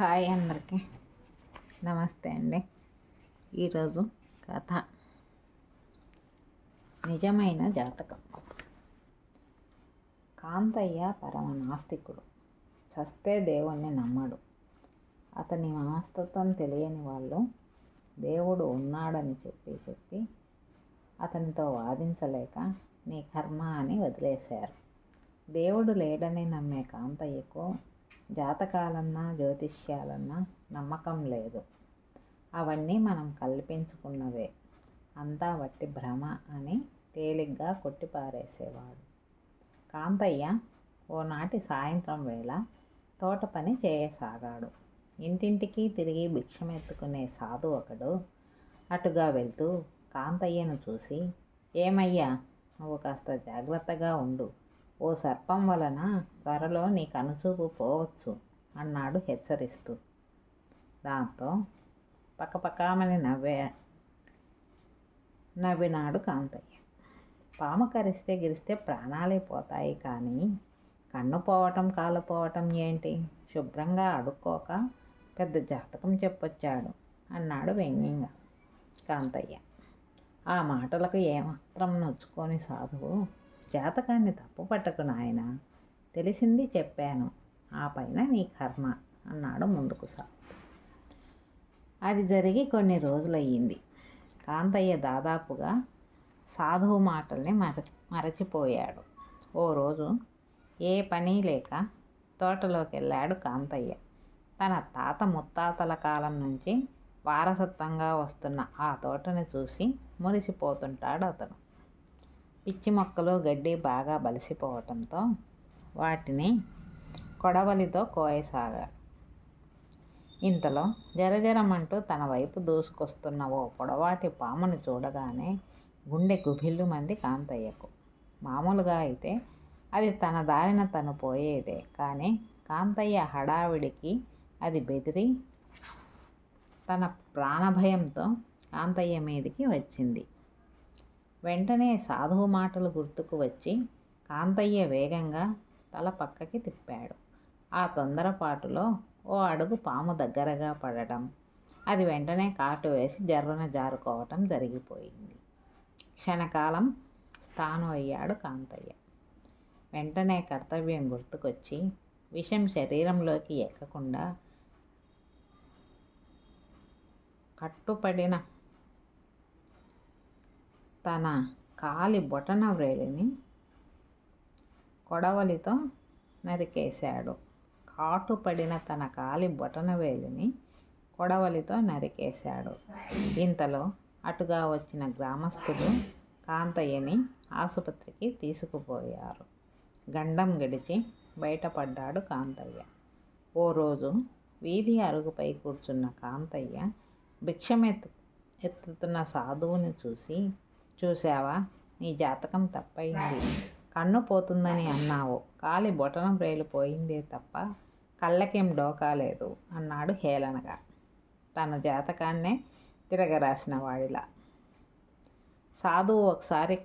Hi అందరికీ. నమస్తే అండి. ఈరోజు కథ. నిజమైన జాతకం. కాంతయ్య పరమ నాస్తికుడు చస్తే దేవుణ్ణి నమ్మడు. అతని మనస్తత్వం తెలియని వాళ్ళు దేవుడు ఉన్నాడని చెప్పి చెప్పి అతనితో వాదించలేక నీ కర్మ అని వదిలేశారు. దేవుడు లేడని నమ్మే కాంతయ్యకు జాతకాలన్నా జ్యోతిష్యాలన్నా నమ్మకం లేదు. అవన్నీ మనం కల్పించుకున్నవే. అంతా వట్టి భ్రమ అని తేలిగ్గా కొట్టిపారేసేవాడు. కాంతయ్య ఓనాటి సాయంత్రం వేళ తోట పని చేయసాగాడు. ఇంటింటికి తిరిగి భిక్షమెత్తుకునే సాధు ఒకడు అటుగా వెళ్తూ కాంతయ్యను చూసి ఏమయ్యా నువ్వు కాస్త జాగ్రత్తగా ఉండు. ఓ సర్పం వలన త్వరలో నీ కనుచూపు పోవచ్చు అన్నాడు హెచ్చరిస్తూ. దాంతో పక్కపక్కామని నవ్వే నవ్వినాడు కాంతయ్య. పాము కరిస్తే గిరిస్తే ప్రాణాలే పోతాయి కానీ కన్ను పోవటం కాలు పోవటం ఏంటి? శుభ్రంగా అడుక్కోక పెద్ద జాతకం చెప్పొచ్చాడు అన్నాడు వ్యంగ్యంగా కాంతయ్య. ఆ మాటలకు ఏమాత్రం నొచ్చుకొని సాధువు జాతకాన్ని తప్పుపట్టకు నాయన. తెలిసింది చెప్పాను. ఆ పైన నీ కర్మ అన్నాడు ముందుకు సా అది జరిగి కొన్ని రోజులయ్యింది. కాంతయ్య దాదాపుగా సాధువు మాటల్ని మర మరచిపోయాడు. ఓ రోజు ఏ పని లేక తోటలోకి వెళ్ళాడు కాంతయ్య. తన తాత ముత్తాతల కాలం నుంచి వారసత్వంగా వస్తున్న ఆ తోటని చూసి మురిసిపోతుంటాడు అతను. పిచ్చి మొక్కలు గడ్డి బాగా బలిసిపోవటంతో వాటిని కొడవలితో కోయసాగారు ఇంతలో జరజరమంటూ తన వైపు దూసుకొస్తున్న ఓ పొడవాటి పామును చూడగానే గుండె గుభిల్లు మంది కాంతయ్యకు. మామూలుగా అయితే అది తన దారిన తను పోయేదే కానీ కాంతయ్య హడావిడికి అది బెదిరి తన ప్రాణభయంతో కాంతయ్య మీదికి వచ్చింది. వెంటనే సాధువు మాటలు గుర్తుకు వచ్చి కాంతయ్య వేగంగా తల పక్కకి తిప్పాడు. ఆ తొందరపాటులో ఓ అడుగు పాము దగ్గరగా పడటం. అది వెంటనే కాటు వేసి జర్రున జారుకోవటం జరిగిపోయింది. క్షణకాలం స్థానం అయ్యాడు కాంతయ్య. వెంటనే కర్తవ్యం గుర్తుకొచ్చి విషం శరీరంలోకి ఎక్కకుండా కట్టుపడిన తన కాలి బొటన వ్రేలిని కొడవలితో నరికేశాడు. కాటుపడిన తన కాలి బొటన వేలిని కొడవలితో నరికేశాడు. ఇంతలో అటుగా వచ్చిన గ్రామస్తులు కాంతయ్యని ఆసుపత్రికి తీసుకుపోయారు. గండం గడిచి బయటపడ్డాడు కాంతయ్య. ఓ రోజు వీధి అరుగుపై కూర్చున్న కాంతయ్య భిక్షమెత్తు ఎత్తుతున్న సాధువుని చూసి చూసావా? నీ జాతకం తప్పయింది కన్ను పోతుందని అన్నావు. కాలి బొటన రేలు పోయిందే తప్ప కళ్ళకేం డోకాలేదు అన్నాడు హేళనగా. తన జాతకాన్నే తిరగరాసిన వాడిలా. సాధువు ఒకసారి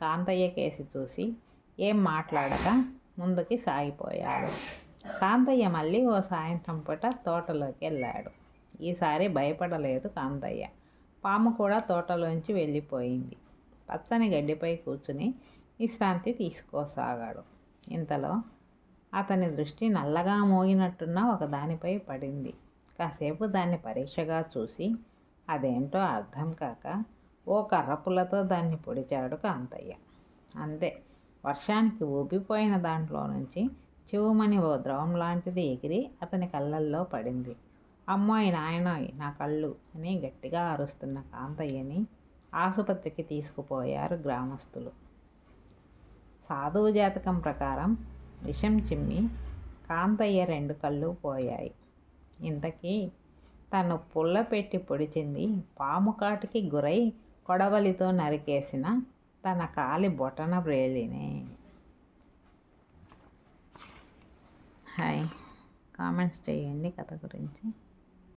కాంతయ్య కేసి చూసి ఏం మాట్లాడక ముందుకి సాగిపోయాడు. కాంతయ్య మళ్ళీ ఓ సాయంత్రం పూట తోటలోకి వెళ్ళాడు ఈసారి భయపడలేదు కాంతయ్య. పాము కూడా తోటలోంచి వెళ్ళిపోయింది. పచ్చని గడ్డిపై కూర్చుని విశ్రాంతి తీసుకోసాగాడు. ఇంతలో అతని దృష్టి నల్లగా మోగినట్టున్న ఒక దానిపై పడింది. కాసేపు దాన్ని పరీక్షగా చూసి అదేంటో అర్థం కాక ఓ కర్రపుల్లతో దాన్ని పొడిచాడు కాంతయ్య. అంతే వర్షానికి ఊపిపోయిన దాంట్లో నుంచి చెవుమని ఓ ద్రవం లాంటిది ఎగిరి అతని కళ్ళల్లో పడింది. అమ్మాయి నాయనోయ్ నా కళ్ళు అని గట్టిగా అరుస్తున్న కాంతయ్యని ఆసుపత్రికి తీసుకుపోయారు గ్రామస్తులు. సాధువు జాతకం ప్రకారం విషం చిమ్మి కాంతయ్య రెండు కళ్ళు పోయాయి. ఇంతకీ తను పుల్ల పెట్టి పొడిచింది పాము కాటికి గురై కొడవలితో నరికేసిన తన కాలి బొటన బ్రేలినే హాయ్. కామెంట్స్ చేయండి కథ గురించి.